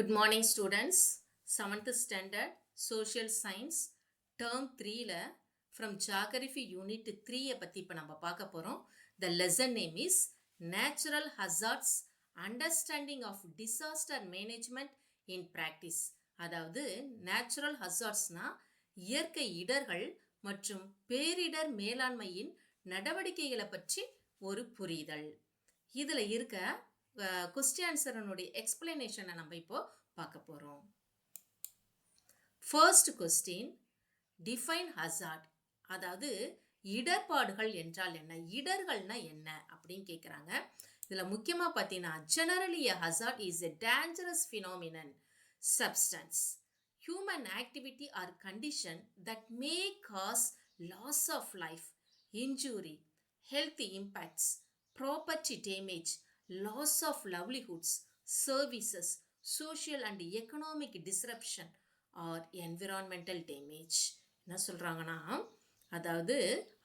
Good morning students seventh standard social science term த்ரீயில் from geography unit த்ரீயை பற்றி இப்போ நம்ம பார்க்க போகிறோம் the lesson name is natural hazards understanding of disaster management in practice அதாவது நேச்சுரல் ஹசார்ட்ஸ்னால் இயற்கை இடர்கள் மற்றும் பேரிடர் மேலாண்மையின் நடவடிக்கைகளை பற்றி ஒரு புரிதல் இதில் இருக்க கொஸ்டின் ஆன்சரனுடைய எக்ஸ்பிளனேஷனை நம்ம இப்போ பார்க்க போகிறோம் ஃபர்ஸ்ட் கொஸ்டின் டிஃபைன் ஹசார்ட் அதாவது இடர்பாடுகள் என்றால் என்ன? இடர்கள்னா என்ன? அப்படின்னு கேட்குறாங்க இதில் முக்கியமாக பார்த்தீங்கன்னா generally a hazard is a dangerous phenomenon substance human activity or condition that may cause loss of life injury health impacts property damage loss of livelihoods, services, social and economic disruption or environmental damage என்ன சொல்கிறாங்கன்னா அதாவது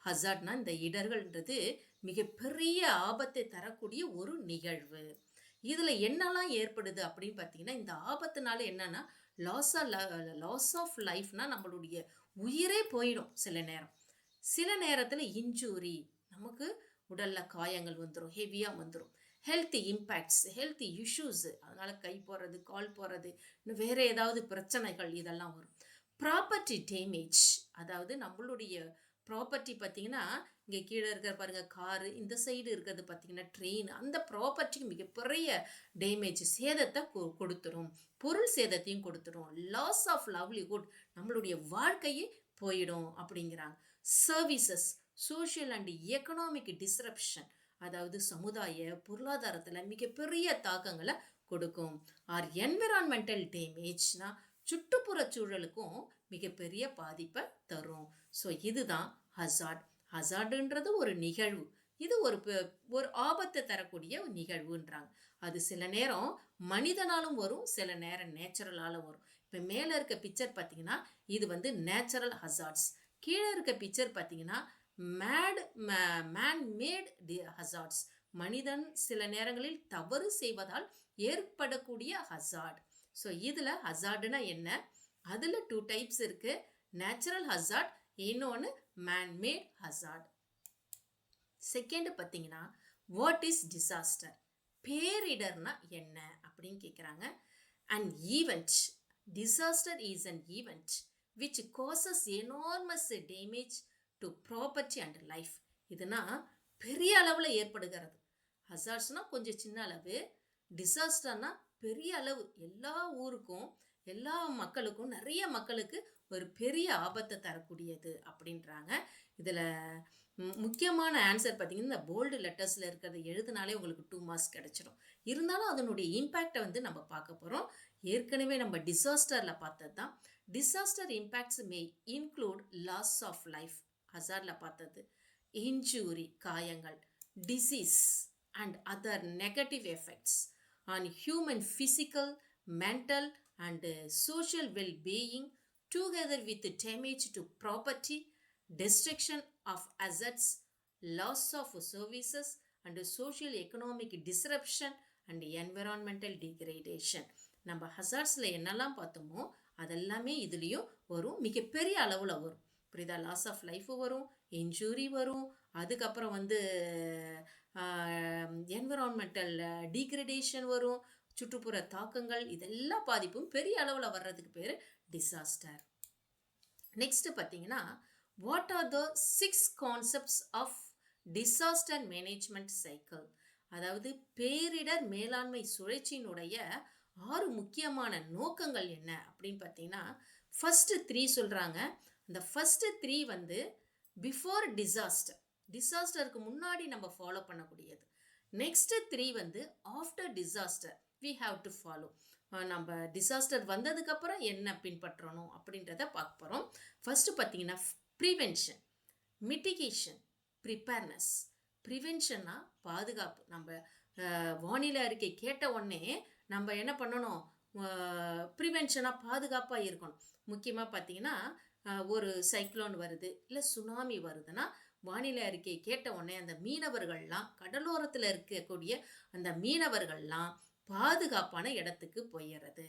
ஹசார்ட்னா இந்த இடர்கள்ன்றது மிகப்பெரிய ஆபத்தை தரக்கூடிய ஒரு நிகழ்வு. இதில் என்னெல்லாம் ஏற்படுது அப்படின்னு பார்த்தீங்கன்னா இந்த ஆபத்துனால என்னென்னா லாஸ் லாஸ் ஆஃப் லைஃப்னால் நம்மளுடைய உயிரே போயிடும் சில நேரம். சில நேரத்தில் இன்ஜூரி நமக்கு உடலில் காயங்கள் வந்துடும் ஹெவியாக வந்துடும் ஹெல்த் இம்பேக்ட்ஸ் ஹெல்த் இஷ்யூஸு அதனால் கை போடுறது கால் போடுறது இன்னும் வேறு ஏதாவது பிரச்சனைகள் இதெல்லாம் வரும். ப்ராப்பர்ட்டி டேமேஜ் அதாவது நம்மளுடைய ப்ராப்பர்ட்டி பார்த்தீங்கன்னா இங்கே கீழே இருக்கிற பாருங்க காரு இந்த சைடு இருக்கிறது பார்த்தீங்கன்னா ட்ரெயின் அந்த ப்ராப்பர்ட்டிக்கு மிகப்பெரிய டேமேஜ் சேதத்தை கொ- கொடுத்துரும். பொருள் சேதத்தையும் கொடுத்துரும். லாஸ் ஆஃப் லவ்லிஹுட் நம்மளுடைய வாழ்க்கையே போயிடும் அப்படிங்கிறாங்க. Services social and economic disruption அதாவது சமுதாய பொருளாதாரத்தில் மிகப்பெரிய தாக்கங்களை கொடுக்கும். ஆர் என்விரான்மெண்டல் டேமேஜ்னா சுற்றுப்புற சூழலுக்கும் மிகப்பெரிய பாதிப்பை தரும். ஸோ இதுதான் ஹசார்ட் ஹசார்டுன்றது ஒரு நிகழ்வு. இது ஒரு ஒரு ஆபத்தை தரக்கூடிய ஒரு நிகழ்வுன்றாங்க. அது சில நேரம் மனிதனாலும் வரும் சில நேரம் நேச்சுரலாலும் வரும். இப்போ மேலே இருக்க பிக்சர் பார்த்தீங்கன்னா இது வந்து நேச்சுரல் ஹசார்ட்ஸ் கீழே இருக்க பிக்சர் பார்த்தீங்கன்னா மேட் மேன் மேட் டி ஹசார்ட்ஸ் மனிதன் சில நேரங்களில் தவறு செய்வதால் ஏற்படக்கூடிய ஹசார்ட் ஸோ இதில் ஹசார்டுனா என்ன? அதில் டூ டைப்ஸ் இருக்குது நேச்சுரல் ஹசார்ட் இன்னொன்று மேன்மேட் ஹசார்ட் செகண்ட் பார்த்தீங்கன்னா வாட் இஸ் டிசாஸ்டர் பேரிடர்னா என்ன அப்படின்னு கேட்குறாங்க and event disaster is an event which causes enormous damage to property and life இதுனா பெரிய அளவில் ஏற்படுகிறது. ஹசார்ட்ஸ்னால் கொஞ்சம் சின்ன அளவு. டிசாஸ்டர்னா பெரிய அளவு. எல்லா ஊருக்கும் எல்லா மக்களுக்கும் நிறைய மக்களுக்கு ஒரு பெரிய ஆபத்தை தரக்கூடியது அப்படின்றாங்க. இதில் முக்கியமான ஆன்சர் பார்த்திங்கன்னா இந்த போல்டு லெட்டர்ஸில் இருக்கிறத எழுதினாலே உங்களுக்கு டூ மார்க்ஸ் கிடச்சிடும் இருந்தாலும் அதனுடைய இம்பேக்டை வந்து நம்ம பார்க்க போகிறோம் ஏற்கனவே நம்ம டிசாஸ்டரில் பார்த்தது தான் disaster impacts may include loss of life ஹசாரில் பார்த்தது இன்ஜூரி காயங்கள் disease and other negative effects on human physical mental and social well being together with damage to property destruction of assets, loss of services, and social economic disruption and environmental degradation. நம்ம ஹசார்ஸில் என்னெல்லாம் பார்த்தோமோ அதெல்லாமே இதுலேயும் வரும் மிகப்பெரிய அளவில் வரும் புரியுதா? லாஸ் ஆஃப் லைஃப் வரும் இன்ஜூரி வரும். அதுக்கப்புறம் வந்து என்விரான்மெண்டல் டீக்ரடேஷன் வரும். சுற்றுப்புற தாக்கங்கள் இதெல்லா பாதிப்பும் பெரிய அளவில் வர்றதுக்கு பேர் டிசாஸ்டர் நெக்ஸ்ட் பார்த்தீங்கன்னா what are the six concepts of disaster management cycle அதாவது பேரிடர் மேலாண்மை சுழற்சியினுடைய ஆறு முக்கியமான நோக்கங்கள் என்ன? அப்படின்னு பார்த்தீங்கன்னா ஃபஸ்ட்டு த்ரீ சொல்கிறாங்க இந்த ஃபஸ்ட்டு த்ரீ வந்து பிஃபோர் டிசாஸ்டர் டிசாஸ்டருக்கு முன்னாடி நம்ம ஃபாலோ பண்ணக்கூடியது. நெக்ஸ்ட்டு த்ரீ வந்து after disaster we have to follow நம்ம டிசாஸ்டர் வந்ததுக்கப்புறம் என்ன பின்பற்றணும் அப்படின்றத பார்க்க போகிறோம் ஃபஸ்ட்டு பார்த்தீங்கன்னா ப்ரிவென்ஷன் மிட்டிகேஷன் ப்ரிப்பேர்னஸ் ப்ரிவென்ஷன்னா பாதுகாப்பு. நம்ம வானிலை அறிக்கை கேட்ட உடனே நம்ம என்ன பண்ணணும்? ப்ரிவென்ஷனாக பாதுகாப்பாக இருக்கணும். முக்கியமாக பார்த்தீங்கன்னா ஒரு சைக்ளோன் வருது இல்லை சுனாமி வருதுன்னா வானிலை அறிக்கை கேட்ட உடனே அந்த மீனவர்கள்லாம் கடலோரத்தில் இருக்கக்கூடிய அந்த மீனவர்கள்லாம் பாதுகாப்பான இடத்துக்கு போயிடுறது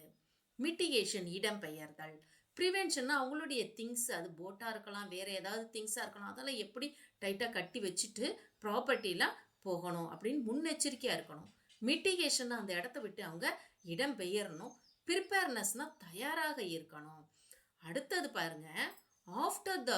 மிட்டிகேஷன் இடம்பெயர்தல். ப்ரிவென்ஷன்னா அவங்களுடைய திங்ஸ் அது போட்டாக இருக்கலாம் வேறு ஏதாவது திங்ஸாக இருக்கலாம் அதெல்லாம் எப்படி டைட்டாக கட்டி வச்சுட்டு ப்ராப்பர்ட்டிலாம் போகணும் அப்படின்னு முன்னெச்சரிக்கையாக இருக்கணும். மிட்டிகேஷன் அந்த இடத்த விட்டு அவங்க இடம் பெயரணும். ப்ரிப்பேர்னஸ்னால் தயாராக இருக்கணும். அடுத்தது பாருங்க after the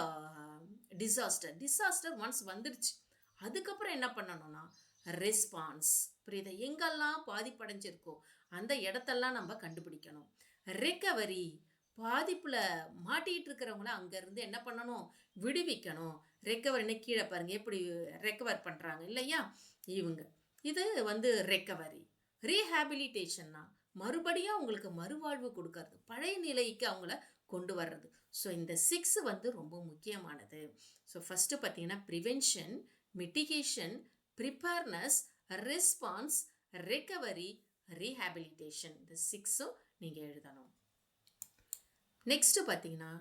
disaster disaster once வந்துடுச்சு அதுக்கப்புறம் என்ன பண்ணணும்னா ரெஸ்பான்ஸ் புரியுதா? எங்கெல்லாம் பாதிப்படைஞ்சிருக்கோ அந்த இடத்தெல்லாம் நம்ம கண்டுபிடிக்கணும். ரெக்கவரி பாதிப்பில் மாட்டிக்கிட்டு இருக்கிறவங்கள அங்கேருந்து என்ன பண்ணணும்? விடுவிக்கணும். ரெக்கவரின்னு கீழே பாருங்கள் எப்படி ரெக்கவர் பண்ணுறாங்க இல்லையா? இவங்க. இது வந்து ரெக்கவரி ரீஹாபிலிட்டேஷன்னா மறுபடியும் அவங்களுக்கு மறுவாழ்வு கொடுக்கறது. பழைய நிலைக்கு அவங்கள கொண்டு வர்றது. ஸோ இந்த சிக்ஸ் வந்து ரொம்ப முக்கியமானது. ஸோ ஃபஸ்ட்டு பார்த்தீங்கன்னா prevention mitigation preparedness response recovery rehabilitation இந்த சிக்ஸும் நீங்கள் எழுதணும். நெக்ஸ்ட்டு பார்த்தீங்கன்னா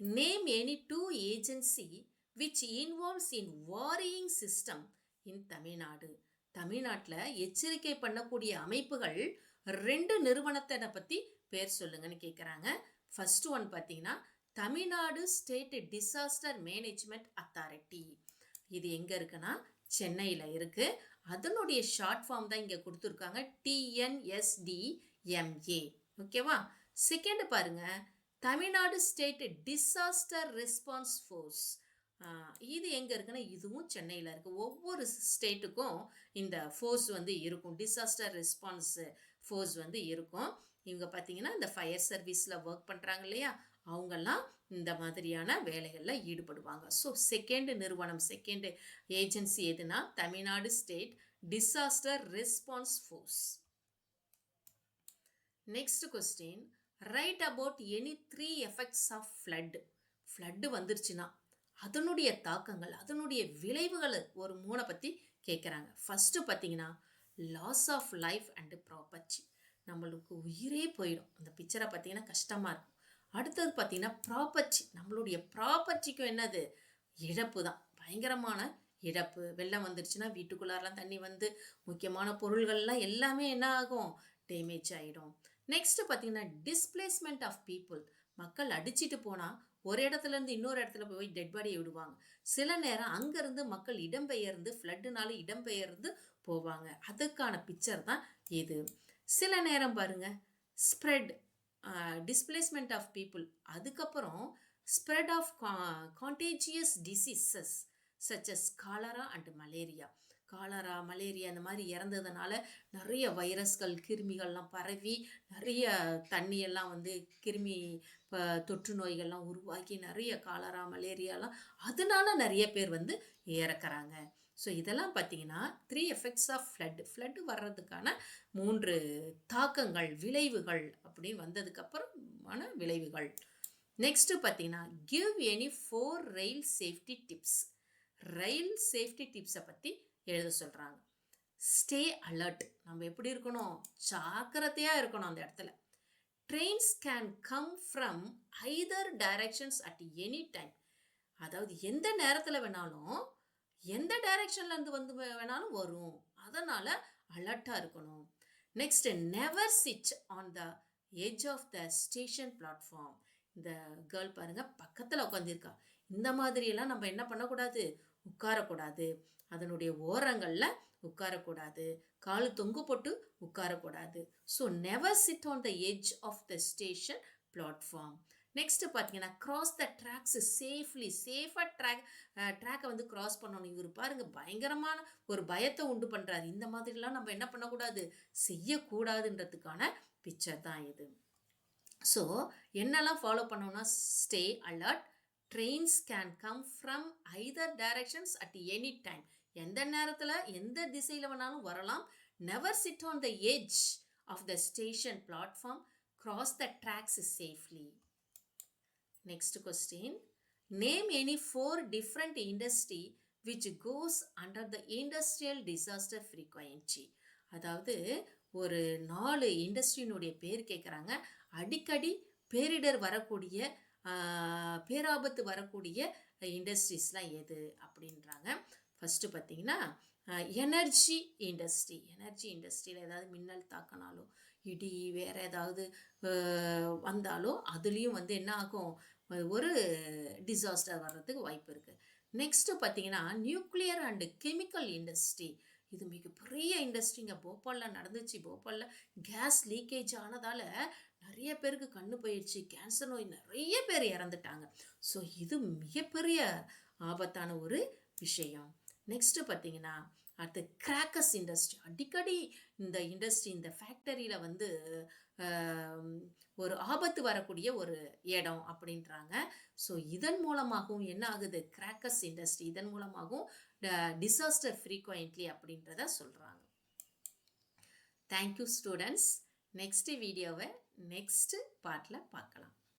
name any two agency which involves in warning system in Tamil Nadu தமிழ்நாட்டில் எச்சரிக்கை பண்ணக்கூடிய அமைப்புகள் ரெண்டு நிறுவனத்தை பற்றி பேர் சொல்லுங்கன்னு கேட்குறாங்க ஃபஸ்ட்டு ஒன் பார்த்தீங்கன்னா Tamil Nadu state disaster management authority இது எங்கே இருக்குன்னா சென்னையில் இருக்குது அதனுடைய ஷார்ட் ஃபார்ம் தான் இங்கே கொடுத்துருக்காங்க டிஎன்எஸ்டிஎம்ஏ ஓகேவா செகண்ட் பாருங்க Tamil Nadu state disaster response force இது எங்கே இருக்குன்னா இதுவும் சென்னையில் இருக்குது ஒவ்வொரு ஸ்டேட்டுக்கும் இந்த ஃபோர்ஸ் வந்து இருக்கும். டிசாஸ்டர் ரெஸ்பான்ஸு ஃபோர்ஸ் வந்து இருக்கும். இவங்க பார்த்தீங்கன்னா இந்த ஃபயர் சர்வீஸில் ஒர்க் பண்ணுறாங்க இல்லையா? அவங்கெல்லாம் இந்த மாதிரியான வேலைகளில் ஈடுபடுவாங்க. ஸோ செகண்ட் நிறுவனம் செகண்ட் ஏஜென்சி எதுனா Tamil Nadu state disaster response force next question write about any three effects of flood flood வந்துருச்சுன்னா அதனுடைய தாக்கங்கள் அதனுடைய விளைவுகள் ஒரு மூணை பற்றி கேட்குறாங்க ஃபஸ்ட்டு பார்த்தீங்கன்னா loss of life and property நம்மளுக்கு உயிரே போயிடும். அந்த பிக்சரை பார்த்தீங்கன்னா கஷ்டமாக இருக்கும். அடுத்தது பார்த்தீங்கன்னா ப்ராப்பர்ட்டி நம்மளுடைய ப்ராப்பர்ட்டிக்கும் என்னது? இழப்பு தான். பயங்கரமான இழப்பு. வெள்ளம் வந்துருச்சுன்னா வீட்டுக்குள்ளாரெலாம் தண்ணி வந்து முக்கியமான பொருள்கள்லாம் எல்லாமே என்ன ஆகும்? டேமேஜ் ஆகிடும் நெக்ஸ்ட்டு பார்த்தீங்கன்னா டிஸ்பிளேஸ்மெண்ட் ஆஃப் பீப்புள் மக்கள் அடிச்சிட்டு போனால் ஒரு இடத்துல இருந்து இன்னொரு இடத்துல போய் டெட் பாடியை விடுவாங்க. சில நேரம் அங்கேருந்து மக்கள் இடம்பெயர்ந்து ஃப்ளட்டுனால இடம்பெயர்ந்து போவாங்க. அதுக்கான பிக்சர் தான் இது. சில நேரம் பாருங்க ஸ்ப்ரெட் டிஸ்பிளேஸ்மெண்ட் ஆஃப் பீப்புள் அதுக்கப்புறம் spread of contagious diseases such as cholera and malaria cholera malaria இந்த மாதிரி இறந்ததுனால நிறைய வைரஸ்கள் கிருமிகள்லாம் பரவி நிறைய தண்ணியெல்லாம் வந்து கிருமி இப்போ தொற்று நோய்கள்லாம் உருவாக்கி நிறைய காலரா மலேரியாலாம் அதனால நிறைய பேர் வந்து இறக்குறாங்க. ஸோ இதெல்லாம் பார்த்தீங்கன்னா three effects of flood flood வர்றதுக்கான மூன்று தாக்கங்கள் விளைவுகள் அப்படி வந்ததுக்கப்புறமான விளைவுகள். நெக்ஸ்ட்டு பார்த்தீங்கன்னா give any four rail safety tips rail safety டிப்ஸை பற்றி எழுத சொல்கிறாங்க ஸ்டே அலர்ட் நம்ம எப்படி இருக்கணும்? ஜாக்கிரதையாக இருக்கணும் அந்த இடத்துல. Trains can come from either directions at any time அதாவது எந்த நேரத்தில் வேணாலும் எந்த டைரக்ஷன்லேருந்து வந்து வேணாலும் வரும். அதனால் அலர்ட்டாக இருக்கணும். Next never sit on the edge of the station platform இந்த கேர்ள் பாருங்கள் பக்கத்தில் உட்காந்துருக்கா இந்த மாதிரியெல்லாம் நம்ம என்ன பண்ணக்கூடாது? உட்காரக்கூடாது. அதனுடைய ஓரங்களில் உட்காரக்கூடாது. கால் தொங்கு போட்டு உட்காரக்கூடாது. So never sit on the edge of the station platform next பார்த்தீங்கன்னா க்ராஸ் த ட்ராக்ஸ் சேஃப்லி சேஃபாக ட்ராக் ட்ராக்கை வந்து க்ராஸ் பண்ணணும். இவர் பாருங்க பயங்கரமான ஒரு பயத்தை உண்டு பண்ணுறாரு இந்த மாதிரிலாம் நம்ம என்ன பண்ணக்கூடாது? செய்யக்கூடாதுன்றதுக்கான பிக்சர் தான் இது. ஸோ என்னெல்லாம் ஃபாலோ பண்ணோம்னா stay alert trains can come from either directions at any time எந்த நேரத்தில் எந்த திசையில் வேணாலும் வரலாம். Never sit on the edge of the station platform cross the tracks safely Next question. Name any four different industry which goes under the industrial disaster frequency. அதாவது ஒரு நாலு இண்டஸ்ட்ரியினுடைய பேர் கேட்குறாங்க அடிக்கடி பேரிடர் வரக்கூடிய பேராபத்து வரக்கூடிய இண்டஸ்ட்ரீஸ்லாம் எது அப்படின்றாங்க ஃபஸ்ட்டு பார்த்தீங்கன்னா எனர்ஜி இண்டஸ்ட்ரி எனர்ஜி இண்டஸ்ட்ரியில் ஏதாவது மின்னல் தாக்கினாலோ இடி வேறு ஏதாவது வந்தாலோ அதுலேயும் வந்து என்ன ஆகும் ஒரு டிசாஸ்டர் வர்றதுக்கு வாய்ப்பு இருக்குது நெக்ஸ்ட்டு பார்த்தீங்கன்னா நியூக்ளியர் அண்டு கெமிக்கல் இண்டஸ்ட்ரி இது மிகப்பெரிய இண்டஸ்ட்ரிங்க போபாலில் நடந்துச்சு. போபாலில் கேஸ் லீக்கேஜ் ஆனதால் நிறைய பேருக்கு கண்ணு போயிடுச்சு. கேன்சர் நோய் நிறைய பேர் இறந்துட்டாங்க. ஸோ இது மிகப்பெரிய ஆபத்தான ஒரு விஷயம். நெக்ஸ்ட்டு பார்த்தீங்கன்னா அடுத்து கிராக்கர்ஸ் இண்டஸ்ட்ரி அடிக்கடி இந்த இண்டஸ்ட்ரி இந்த ஃபேக்டரியில் வந்து ஒரு ஆபத்து வரக்கூடிய ஒரு இடம் அப்படின்றாங்க. ஸோ இதன் மூலமாகவும் என்ன ஆகுது? கிராக்கர்ஸ் இண்டஸ்ட்ரி இதன் மூலமாகவும் டிசாஸ்டர் ஃப்ரீக்வெண்ட்லி அப்படின்றத சொல்கிறாங்க தேங்க்யூ ஸ்டூடெண்ட்ஸ் நெக்ஸ்ட் வீடியோவை நெக்ஸ்ட் பார்ட்டில் பார்க்கலாம்.